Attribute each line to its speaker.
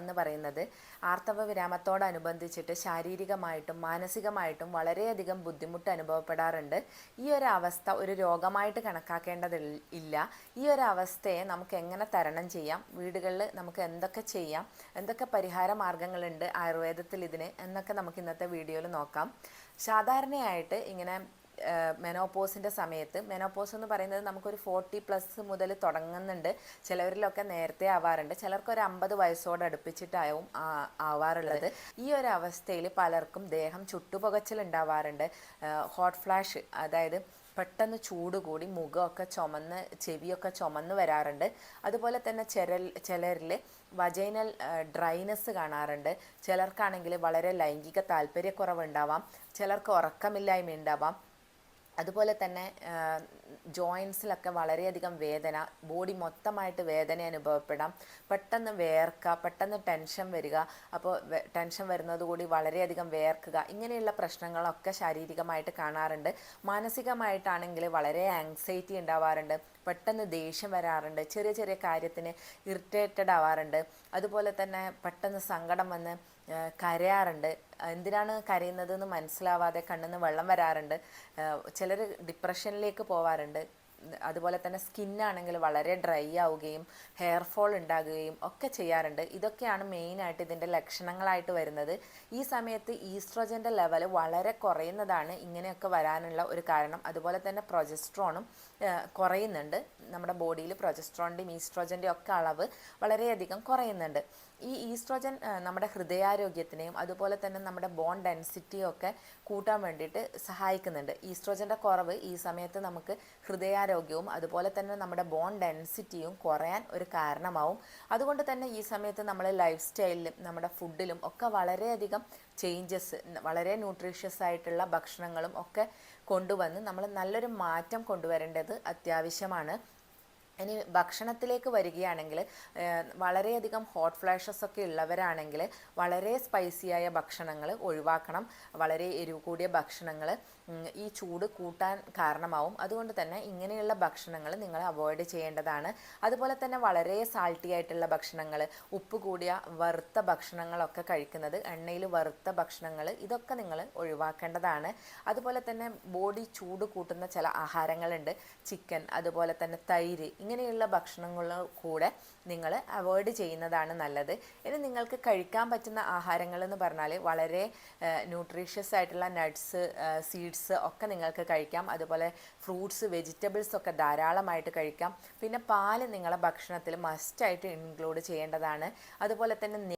Speaker 1: എന്ന് പറയുന്നത്. ആർത്തവ വിരാമത്തോടനുബന്ധിച്ചിട്ട് ശാരീരികമായിട്ടും മാനസികമായിട്ടും വളരെയധികം ബുദ്ധിമുട്ട് അനുഭവപ്പെടാറുണ്ട്. ഈ ഒരു അവസ്ഥ ഒരു രോഗമായിട്ട് കണക്കാക്കേണ്ടതില്ല ഇല്ല. ഈ ഒരു അവസ്ഥയെ നമുക്ക് എങ്ങനെ തരണം ചെയ്യാം? വീടുകളിൽ നമുക്ക് എന്തൊക്കെ ചെയ്യാം? എന്തൊക്കെ പരിഹാര മാർഗങ്ങളുണ്ട് ആയുർവേദത്തിൽ ഇതിന്? എന്നൊക്കെ നമുക്ക് ഇന്നത്തെ വീഡിയോയിൽ നോക്കാം. സാധാരണയായിട്ട് ഇങ്ങനെ മെനോപോസിന്റെ സമയത്ത്. മെനോപോസ് എന്ന് പറയുന്നത് നമുക്കൊരു ഫോർട്ടി പ്ലസ് മുതൽ തുടങ്ങുന്നുണ്ട്. ചിലവരിലൊക്കെ നേരത്തെ ആവാറുണ്ട്. ചിലർക്ക് ഒരു അമ്പത് വയസ്സോട് അടുപ്പിച്ചിട്ടാവും ആവാറുള്ളത്. ഈ ഒരു അവസ്ഥയിൽ പലർക്കും ദേഹം ചുട്ടുപുകച്ചിൽ ഉണ്ടാവാറുണ്ട്. ഹോട്ട് ഫ്ലാഷ് അതായത് പെട്ടെന്ന് ചൂട് കൂടി മുഖമൊക്കെ ചുമന്ന് ചെവിയൊക്കെ ചുമന്ന് വരാറുണ്ട്. അതുപോലെ തന്നെ ചില ചിലരിൽ വജൈനൽ ഡ്രൈനസ് കാണാറുണ്ട്. ചിലർക്കാണെങ്കിൽ വളരെ ലൈംഗിക താല്പര്യക്കുറവ് ഉണ്ടാവാം ചിലർക്ക് ഉറക്കമില്ലായ്മ ഉണ്ടാവാം അതുപോലെ തന്നെ ജോയിൻസിലൊക്കെ വളരെയധികം വേദന ബോഡി മൊത്തമായിട്ട് വേദന അനുഭവപ്പെടാം. പെട്ടെന്ന് വേർക്കുക പെട്ടെന്ന് ടെൻഷൻ വരിക അപ്പോൾ ടെൻഷൻ വരുന്നതുകൂടി വളരെയധികം വേർക്കുക ഇങ്ങനെയുള്ള പ്രശ്നങ്ങളൊക്കെ ശാരീരികമായിട്ട് കാണാറുണ്ട്. മാനസികമായിട്ടാണെങ്കിൽ വളരെ ആങ്സൈറ്റി ഉണ്ടാവാറുണ്ട് പെട്ടെന്ന് ദേഷ്യം വരാറുണ്ട് ചെറിയ ചെറിയ കാര്യത്തിന് ഇറിറ്റേറ്റഡ് ആവാറുണ്ട്. അതുപോലെ തന്നെ പെട്ടെന്ന് സങ്കടം വന്ന് കരയാറുണ്ട്. എന്തിനാണ് കരയുന്നതെന്ന് മനസ്സിലാവാതെ മനസ്സിലാവാതെ കണ്ണിന്ന് വെള്ളം വരാറുണ്ട്. ചിലർ ഡിപ്രഷനിലേക്ക് പോവാറുണ്ട്. അതുപോലെ തന്നെ സ്കിന്നാണെങ്കിൽ വളരെ ഡ്രൈ ആവുകയും ഹെയർ ഫോൾ ഉണ്ടാകുകയും ഒക്കെ ചെയ്യാറുണ്ട്. ഇതൊക്കെയാണ് മെയിനായിട്ട് ഇതിന്റെ ലക്ഷണങ്ങളായിട്ട് വരുന്നത്. ഈ സമയത്ത് ഈസ്ട്രോജന്റെ ലെവൽ വളരെ കുറയുന്നതാണ് ഇങ്ങനെയൊക്കെ വരാനുള്ള ഒരു കാരണം. അതുപോലെ തന്നെ പ്രൊജസ്ട്രോണും കുറയുന്നുണ്ട്. നമ്മുടെ ബോഡിയിൽ പ്രൊജസ്ട്രോണിന്റെയും ഈസ്ട്രോജന്റെയും ഒക്കെ അളവ് വളരെയധികം കുറയുന്നുണ്ട്. ഈ ഈസ്ട്രോജൻ നമ്മുടെ ഹൃദയാരോഗ്യത്തിനെയും അതുപോലെ തന്നെ നമ്മുടെ ബോൺ ഡെൻസിറ്റിയും ഒക്കെ കൂട്ടാൻ വേണ്ടിയിട്ട് സഹായിക്കുന്നുണ്ട്. ഈസ്ട്രോജന്റെ കുറവ് ഈ സമയത്ത് നമുക്ക് ഹൃദയാരോഗ്യവും അതുപോലെ തന്നെ നമ്മുടെ ബോൺ ഡെൻസിറ്റിയും കുറയാൻ ഒരു കാരണമാവും. അതുകൊണ്ട് തന്നെ ഈ സമയത്ത് നമ്മൾ ലൈഫ് സ്റ്റൈലിലും നമ്മുടെ ഫുഡിലും ഒക്കെ വളരെയധികം ചേഞ്ചസ് വളരെ ന്യൂട്രീഷ്യസ് ആയിട്ടുള്ള ഭക്ഷണങ്ങളും ഒക്കെ കൊണ്ടുവന്ന് നമ്മൾ നല്ലൊരു മാറ്റം കൊണ്ടുവരേണ്ടത് അത്യാവശ്യമാണ്. ഇനി ഭക്ഷണത്തിലേക്ക് വരികയാണെങ്കിൽ വളരെയധികം ഹോട്ട് ഫ്ലാഷസ് ഒക്കെ ഉള്ളവരാണെങ്കിൽ വളരെ സ്പൈസിയായ ഭക്ഷണങ്ങൾ ഒഴിവാക്കണം. വളരെ എരിവ് കൂടിയ ഭക്ഷണങ്ങൾ ഈ ചൂട് കൂട്ടാൻ കാരണമാവും. അതുകൊണ്ട് തന്നെ ഇങ്ങനെയുള്ള ഭക്ഷണങ്ങൾ നിങ്ങൾ അവോയ്ഡ് ചെയ്യേണ്ടതാണ്. അതുപോലെ തന്നെ വളരെ സാൾട്ടി ആയിട്ടുള്ള ഭക്ഷണങ്ങൾ ഉപ്പ് കൂടിയ വറുത്ത ഭക്ഷണങ്ങളൊക്കെ കഴിക്കുന്നത് എണ്ണയിൽ വറുത്ത ഭക്ഷണങ്ങൾ ഇതൊക്കെ നിങ്ങൾ ഒഴിവാക്കേണ്ടതാണ്. അതുപോലെ തന്നെ ബോഡി ചൂട് കൂട്ടുന്ന ചില ആഹാരങ്ങളുണ്ട്. ചിക്കൻ അതുപോലെ തന്നെ തൈര് ഇങ്ങനെയുള്ള ഭക്ഷണങ്ങൾ കൂടെ നിങ്ങൾ അവോയ്ഡ് ചെയ്യുന്നതാണ് നല്ലത്. ഇനി നിങ്ങൾക്ക് കഴിക്കാൻ പറ്റുന്ന ആഹാരങ്ങൾ എന്ന് പറഞ്ഞാൽ വളരെ ന്യൂട്രീഷ്യസ് ആയിട്ടുള്ള നട്ട്സ് സീഡ്സ് ഒക്കെ നിങ്ങൾക്ക് കഴിക്കാം. അതുപോലെ ഫ്രൂട്ട്സ് വെജിറ്റബിൾസ് ഒക്കെ ധാരാളമായിട്ട് കഴിക്കാം. പിന്നെ പാൽ നിങ്ങളെ ഭക്ഷണത്തിൽ മസ്റ്റായിട്ട് ഇൻക്ലൂഡ് ചെയ്യേണ്ടതാണ്. അതുപോലെ തന്നെ